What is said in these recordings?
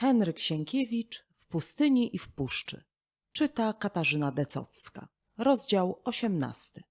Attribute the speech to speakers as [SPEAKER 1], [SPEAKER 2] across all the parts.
[SPEAKER 1] Henryk Sienkiewicz w pustyni i w puszczy. Czyta Katarzyna Decowska. Rozdział 18.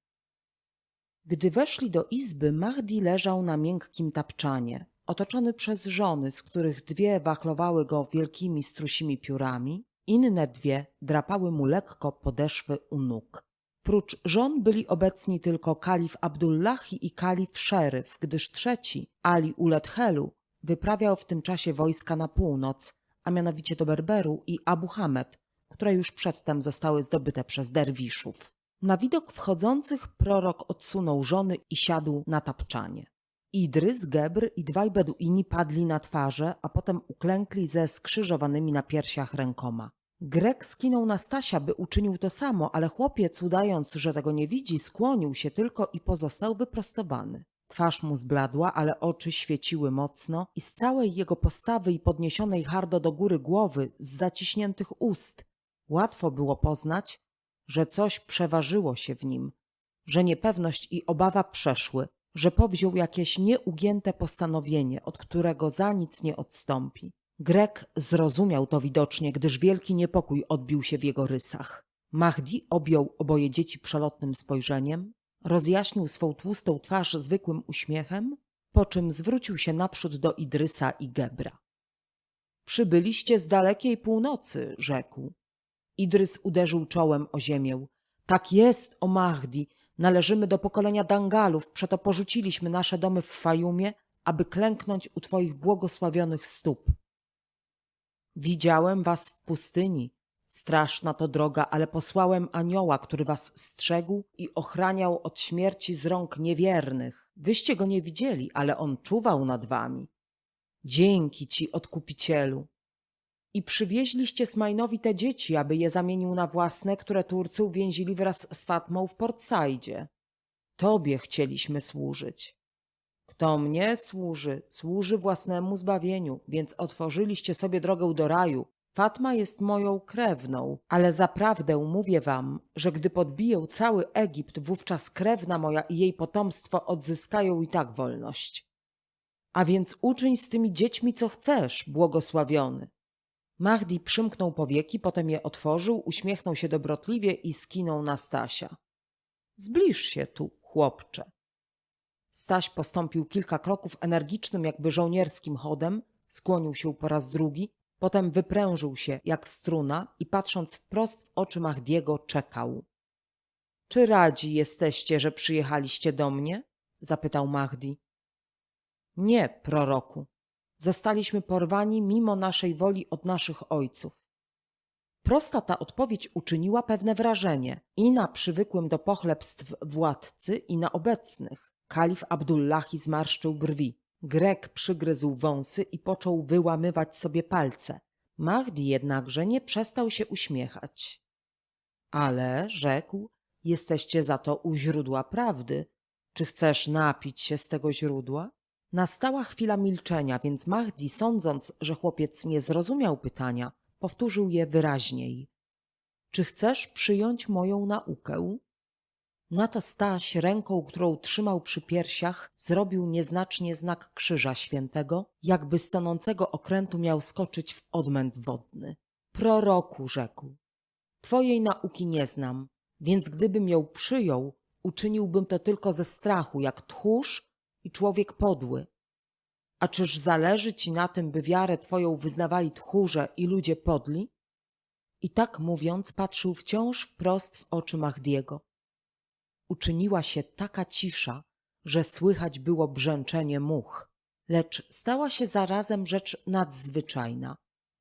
[SPEAKER 1] Gdy weszli do izby, Mahdi leżał na miękkim tapczanie, otoczony przez żony, z których dwie wachlowały go wielkimi strusimi piórami, inne dwie drapały mu lekko podeszwy u nóg. Prócz żon byli obecni tylko kalif Abdullahi i kalif Szeryf, gdyż trzeci, Ali Ulet Helu, wyprawiał w tym czasie wojska na północ, a mianowicie do Berberu i Abu Hamed, które już przedtem zostały zdobyte przez derwiszów. Na widok wchodzących prorok odsunął żony i siadł na tapczanie. Idrys, Gebr i dwaj Beduini padli na twarze, a potem uklękli ze skrzyżowanymi na piersiach rękoma. Grek skinął na Stasia, by uczynił to samo, ale chłopiec, udając, że tego nie widzi, skłonił się tylko i pozostał wyprostowany. Twarz mu zbladła, ale oczy świeciły mocno i z całej jego postawy i podniesionej hardo do góry głowy, z zaciśniętych ust, łatwo było poznać, że coś przeważyło się w nim, że niepewność i obawa przeszły, że powziął jakieś nieugięte postanowienie, od którego za nic nie odstąpi. Grek zrozumiał to widocznie, gdyż wielki niepokój odbił się w jego rysach. Mahdi objął oboje dzieci przelotnym spojrzeniem, rozjaśnił swą tłustą twarz zwykłym uśmiechem, po czym zwrócił się naprzód do Idrysa i Gebra. Przybyliście z dalekiej północy, rzekł. Idrys uderzył czołem o ziemię. Tak jest, o Mahdi, należymy do pokolenia Dangalów, przeto porzuciliśmy nasze domy w Fajumie, aby klęknąć u twoich błogosławionych stóp. Widziałem was w pustyni. Straszna to droga, ale posłałem anioła, który was strzegł i ochraniał od śmierci z rąk niewiernych. Wyście go nie widzieli, ale on czuwał nad wami. Dzięki ci, odkupicielu. I przywieźliście Smajnowi te dzieci, aby je zamienił na własne, które Turcy uwięzili wraz z Fatmą w Portsaidzie. Tobie chcieliśmy służyć. Kto mnie służy, służy własnemu zbawieniu, więc otworzyliście sobie drogę do raju. Fatma jest moją krewną, ale zaprawdę mówię wam, że gdy podbiję cały Egipt, wówczas krewna moja i jej potomstwo odzyskają i tak wolność. A więc uczyń z tymi dziećmi co chcesz, błogosławiony. Mahdi przymknął powieki, potem je otworzył, uśmiechnął się dobrotliwie i skinął na Stasia. Zbliż się tu, chłopcze. Staś postąpił kilka kroków energicznym, jakby żołnierskim chodem, skłonił się po raz drugi, potem wyprężył się jak struna i patrząc wprost w oczy Mahdiego czekał. Czy radzi jesteście, że przyjechaliście do mnie? zapytał Mahdi. Nie, proroku. Zostaliśmy porwani mimo naszej woli od naszych ojców. Prosta ta odpowiedź uczyniła pewne wrażenie i na przywykłym do pochlebstw władcy, i na obecnych. Kalif Abdullahi zmarszczył brwi. Grek przygryzł wąsy i począł wyłamywać sobie palce. Mahdi jednakże nie przestał się uśmiechać. Ale, rzekł, jesteście za to u źródła prawdy. Czy chcesz napić się z tego źródła? Nastała chwila milczenia, więc Mahdi, sądząc, że chłopiec nie zrozumiał pytania, powtórzył je wyraźniej. Czy chcesz przyjąć moją naukę? Na to Staś ręką, którą trzymał przy piersiach, zrobił nieznacznie znak krzyża świętego, jakby z tonącego okrętu miał skoczyć w odmęt wodny. Proroku, rzekł, twojej nauki nie znam, więc gdybym ją przyjął, uczyniłbym to tylko ze strachu, jak tchórz i człowiek podły. A czyż zależy ci na tym, by wiarę twoją wyznawali tchórze i ludzie podli? I tak mówiąc, patrzył wciąż wprost w oczy Mahdiego uczyniła się taka cisza, że słychać było brzęczenie much. Lecz stała się zarazem rzecz nadzwyczajna.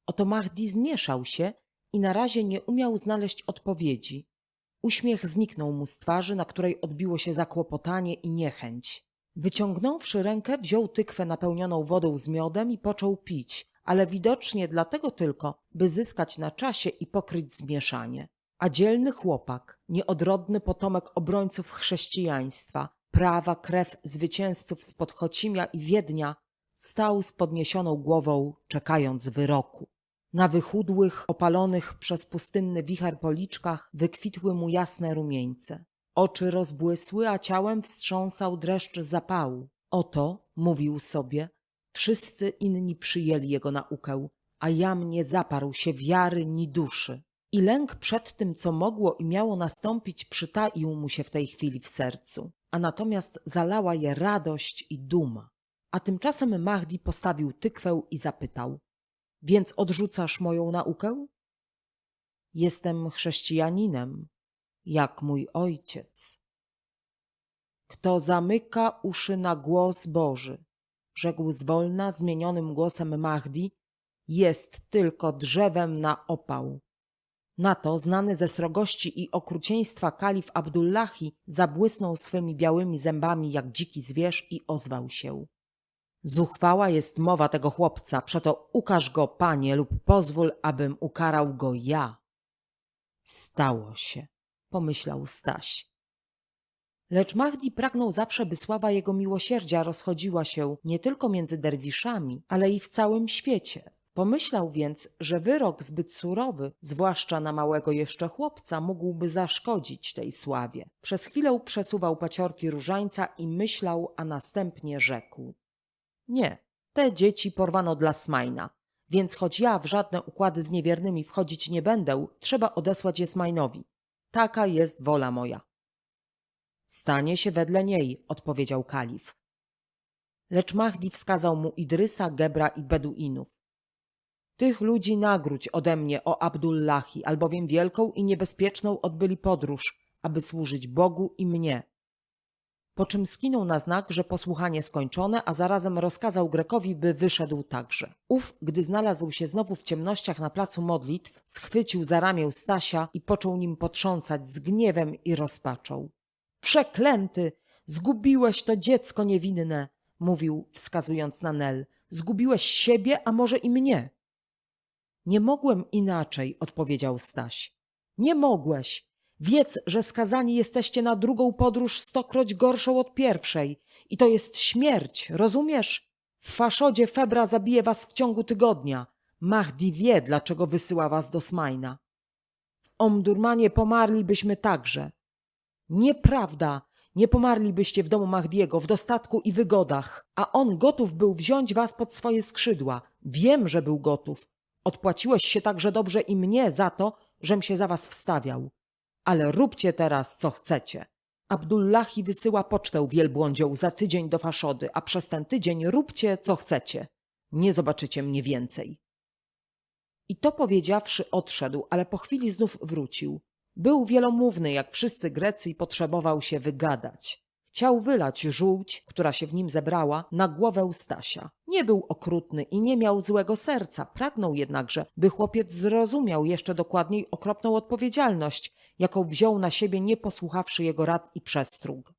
[SPEAKER 1] Oto Mahdi zmieszał się i na razie nie umiał znaleźć odpowiedzi. Uśmiech zniknął mu z twarzy, na której odbiło się zakłopotanie i niechęć. Wyciągnąwszy rękę, wziął tykwę napełnioną wodą z miodem i począł pić, ale widocznie dlatego tylko, by zyskać na czasie i pokryć zmieszanie a dzielny chłopak, nieodrodny potomek obrońców chrześcijaństwa, prawa krew zwycięzców z Podchocimia i Wiednia, stał z podniesioną głową, czekając wyroku. Na wychudłych, opalonych przez pustynny wicher policzkach wykwitły mu jasne rumieńce. Oczy rozbłysły, a ciałem wstrząsał dreszcz zapału. Oto, mówił sobie, wszyscy inni przyjęli jego naukę, a jam nie zaparł się wiary ni duszy. I lęk przed tym, co mogło i miało nastąpić, przytaił mu się w tej chwili w sercu, a natomiast zalała je radość i duma. A tymczasem Mahdi postawił tykwę i zapytał: Więc odrzucasz moją naukę? Jestem chrześcijaninem, jak mój ojciec. Kto zamyka uszy na głos Boży, rzekł zwolna zmienionym głosem Mahdi, jest tylko drzewem na opał. Na to znany ze srogości i okrucieństwa kalif Abdullahi zabłysnął swymi białymi zębami jak dziki zwierz i ozwał się. Zuchwała jest mowa tego chłopca, przeto ukaż go, panie, lub pozwól, abym ukarał go ja. Stało się, pomyślał Staś. Lecz Mahdi pragnął zawsze, by sława jego miłosierdzia rozchodziła się nie tylko między derwiszami, ale i w całym świecie. Pomyślał więc, że wyrok zbyt surowy, zwłaszcza na małego jeszcze chłopca, mógłby zaszkodzić tej sławie. Przez chwilę przesuwał paciorki różańca i myślał, a następnie rzekł. Nie, te dzieci porwano dla Smajna, więc choć ja w żadne układy z niewiernymi wchodzić nie będę, trzeba odesłać je Smajnowi. Taka jest wola moja. Stanie się wedle niej, odpowiedział kalif. Lecz Mahdi wskazał mu Idrysa, Gebra i Beduinów. Tych ludzi nagródź ode mnie, o Abdullahi, albowiem wielką i niebezpieczną odbyli podróż, aby służyć Bogu i mnie. Po czym skinął na znak, że posłuchanie skończone, a zarazem rozkazał Grekowi, by wyszedł także. Ów, gdy znalazł się znowu w ciemnościach na placu modlitw, schwycił za ramię Stasia i począł nim potrząsać z gniewem i rozpaczą. Przeklęty! Zgubiłeś to dziecko niewinne, mówił, wskazując na Nel. Zgubiłeś siebie, a może i mnie. Nie mogłem inaczej, odpowiedział Staś. Nie mogłeś. Wiedz, że skazani jesteście na drugą podróż stokroć gorszą od pierwszej. I to jest śmierć, rozumiesz? W Faszodzie Febra zabije was w ciągu tygodnia. Mahdi wie, dlaczego wysyła was do Smajna. W Omdurmanie pomarlibyśmy także. Nieprawda. Nie pomarlibyście w domu Mahdiego w dostatku i wygodach, a on gotów był wziąć was pod swoje skrzydła. Wiem, że był gotów. Odpłaciłeś się także dobrze i mnie za to, żem się za was wstawiał. Ale róbcie teraz, co chcecie. Abdullahi wysyła pocztę wielbłądzią za tydzień do Faszody, a przez ten tydzień róbcie, co chcecie. Nie zobaczycie mnie więcej. I to powiedziawszy odszedł, ale po chwili znów wrócił. Był wielomówny, jak wszyscy Grecy i potrzebował się wygadać. Chciał wylać żółć, która się w nim zebrała, na głowę Stasia. Nie był okrutny i nie miał złego serca, pragnął jednakże, by chłopiec zrozumiał jeszcze dokładniej okropną odpowiedzialność, jaką wziął na siebie, nie posłuchawszy jego rad i przestróg.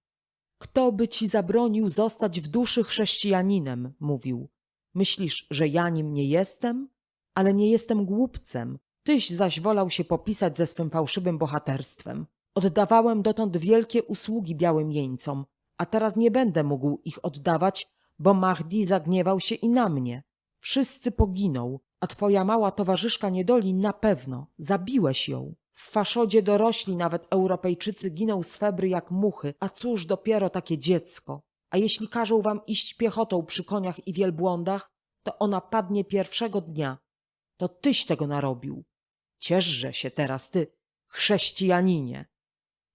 [SPEAKER 1] Kto by ci zabronił zostać w duszy chrześcijaninem? mówił. Myślisz, że ja nim nie jestem? Ale nie jestem głupcem. Tyś zaś wolał się popisać ze swym fałszywym bohaterstwem. Oddawałem dotąd wielkie usługi białym jeńcom, a teraz nie będę mógł ich oddawać, bo Mahdi zagniewał się i na mnie. Wszyscy poginą, a twoja mała towarzyszka niedoli na pewno. Zabiłeś ją. W Faszodzie dorośli nawet Europejczycy giną z febry jak muchy, a cóż dopiero takie dziecko. A jeśli każą wam iść piechotą przy koniach i wielbłądach, to ona padnie pierwszego dnia. To tyś tego narobił. Cieszże się teraz ty, chrześcijaninie.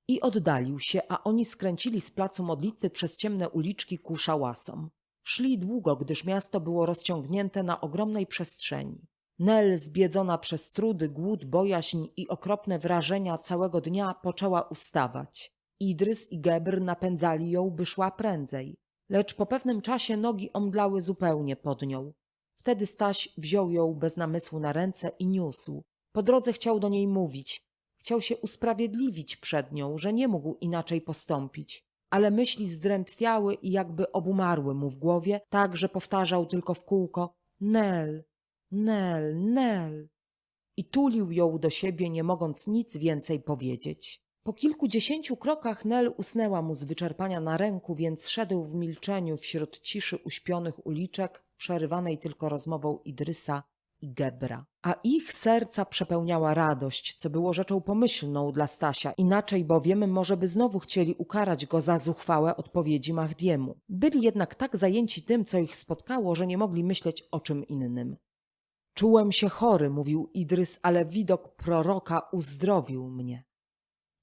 [SPEAKER 1] I oddalił się, a oni skręcili z placu modlitwy przez ciemne uliczki ku szałasom. Szli długo, gdyż miasto było rozciągnięte na ogromnej przestrzeni. Nel, zbiedzona przez trudy, głód, bojaźń i okropne wrażenia całego dnia, poczęła ustawać. Idrys i Gebr napędzali ją, by szła prędzej. Lecz po pewnym czasie nogi omdlały zupełnie pod nią. Wtedy Staś wziął ją bez namysłu na ręce i niósł. Po drodze chciał do niej mówić. Chciał się usprawiedliwić przed nią, że nie mógł inaczej postąpić. Ale myśli zdrętwiały i jakby obumarły mu w głowie, tak, że powtarzał tylko w kółko Nel, Nel, Nel. I tulił ją do siebie, nie mogąc nic więcej powiedzieć. Po kilkudziesięciu krokach Nel usnęła mu z wyczerpania na ręku, więc szedł w milczeniu wśród ciszy uśpionych uliczek, przerywanej tylko rozmową Idrysa i Gebra. A ich serca przepełniała radość, co było rzeczą pomyślną dla Stasia, inaczej bowiem może by znowu chcieli ukarać go za zuchwałe odpowiedzi Mahdiemu. Byli jednak tak zajęci tym, co ich spotkało, że nie mogli myśleć o czym innym. Czułem się chory, mówił Idrys, ale widok proroka uzdrowił mnie.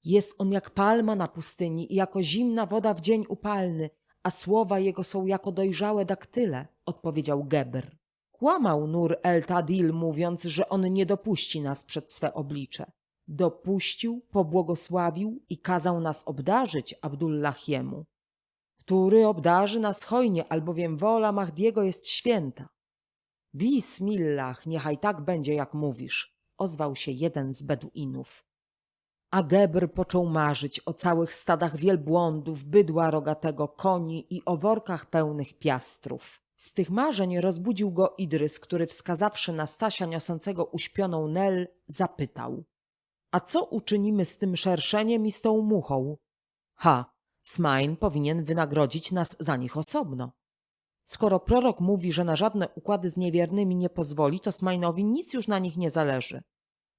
[SPEAKER 1] Jest on jak palma na pustyni i jako zimna woda w dzień upalny, a słowa jego są jako dojrzałe daktyle, odpowiedział Geber. Kłamał Nur el-Tadil, mówiąc, że on nie dopuści nas przed swe oblicze. Dopuścił, pobłogosławił i kazał nas obdarzyć Abdullahiemu, który obdarzy nas hojnie, albowiem wola Mahdiego jest święta. Bismillah, niechaj tak będzie, jak mówisz, ozwał się jeden z Beduinów. A Gebr począł marzyć o całych stadach wielbłądów, bydła rogatego, koni i o workach pełnych piastrów. Z tych marzeń rozbudził go Idrys, który wskazawszy na Stasia niosącego uśpioną Nel, zapytał. A co uczynimy z tym szerszeniem i z tą muchą? Ha, Smain powinien wynagrodzić nas za nich osobno. Skoro prorok mówi, że na żadne układy z niewiernymi nie pozwoli, to Smainowi nic już na nich nie zależy.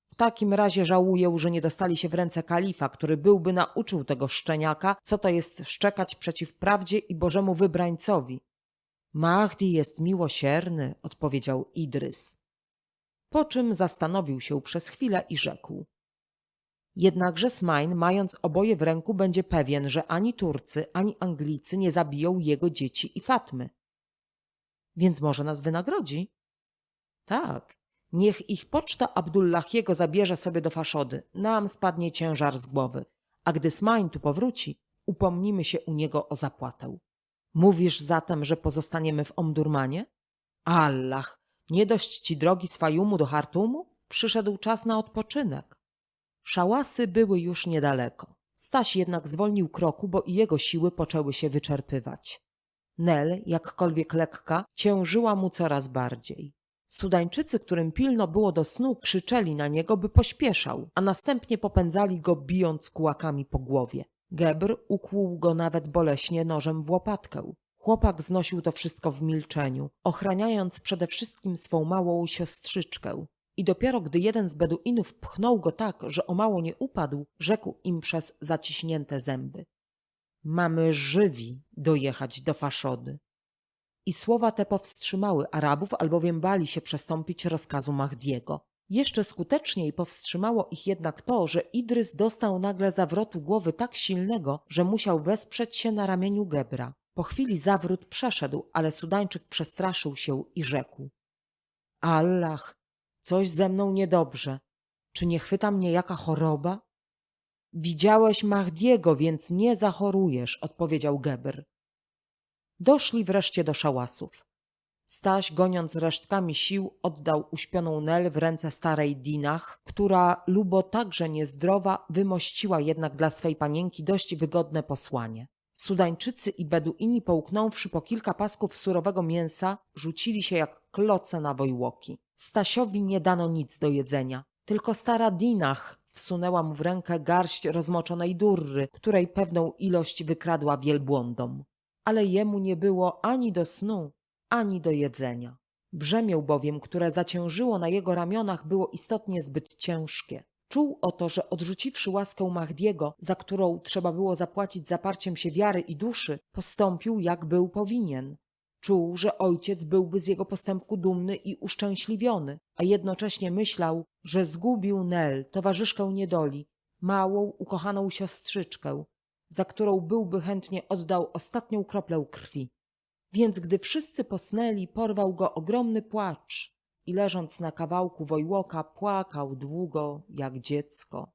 [SPEAKER 1] W takim razie żałuję, że nie dostali się w ręce kalifa, który byłby nauczył tego szczeniaka, co to jest szczekać przeciw prawdzie i Bożemu wybrańcowi. Mahdi jest miłosierny, odpowiedział Idrys. Po czym zastanowił się przez chwilę i rzekł. Jednakże Smain, mając oboje w ręku, będzie pewien, że ani Turcy, ani Anglicy nie zabiją jego dzieci i Fatmy. Więc może nas wynagrodzi? Tak, niech ich poczta Abdullahiego zabierze sobie do faszody, nam spadnie ciężar z głowy, a gdy Smain tu powróci, upomnimy się u niego o zapłatę. Mówisz zatem, że pozostaniemy w Omdurmanie? Allah, nie dość ci drogi z Fajumu do Hartumu? Przyszedł czas na odpoczynek. Szałasy były już niedaleko. Staś jednak zwolnił kroku, bo i jego siły poczęły się wyczerpywać. Nel, jakkolwiek lekka, ciężyła mu coraz bardziej. Sudańczycy, którym pilno było do snu, krzyczeli na niego, by pośpieszał, a następnie popędzali go bijąc kułakami po głowie. Gebr ukłuł go nawet boleśnie nożem w łopatkę. Chłopak znosił to wszystko w milczeniu, ochraniając przede wszystkim swą małą siostrzyczkę. I dopiero gdy jeden z Beduinów pchnął go tak, że o mało nie upadł, rzekł im przez zaciśnięte zęby. Mamy żywi dojechać do Faszody. I słowa te powstrzymały Arabów, albowiem bali się przestąpić rozkazu Mahdiego. Jeszcze skuteczniej powstrzymało ich jednak to, że Idrys dostał nagle zawrotu głowy tak silnego, że musiał wesprzeć się na ramieniu Gebra. Po chwili zawrót przeszedł, ale Sudańczyk przestraszył się i rzekł. Allah, coś ze mną niedobrze. Czy nie chwyta mnie jaka choroba? Widziałeś Mahdiego, więc nie zachorujesz, odpowiedział Gebr. Doszli wreszcie do szałasów. Staś, goniąc resztkami sił, oddał uśpioną Nel w ręce starej Dinach, która, lubo także niezdrowa, wymościła jednak dla swej panienki dość wygodne posłanie. Sudańczycy i Beduini, połknąwszy po kilka pasków surowego mięsa, rzucili się jak kloce na wojłoki. Stasiowi nie dano nic do jedzenia, tylko stara Dinach wsunęła mu w rękę garść rozmoczonej durry, której pewną ilość wykradła wielbłądom. Ale jemu nie było ani do snu, ani do jedzenia. Brzemię bowiem, które zaciężyło na jego ramionach, było istotnie zbyt ciężkie. Czuł oto, że odrzuciwszy łaskę Mahdiego, za którą trzeba było zapłacić zaparciem się wiary i duszy, postąpił jak był powinien. Czuł, że ojciec byłby z jego postępku dumny i uszczęśliwiony, a jednocześnie myślał, że zgubił Nel, towarzyszkę niedoli, małą, ukochaną siostrzyczkę, za którą byłby chętnie oddał ostatnią kroplę krwi. Więc gdy wszyscy posnęli, porwał go ogromny płacz i leżąc na kawałku wojłoka płakał długo jak dziecko,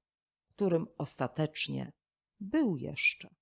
[SPEAKER 1] którym ostatecznie był jeszcze.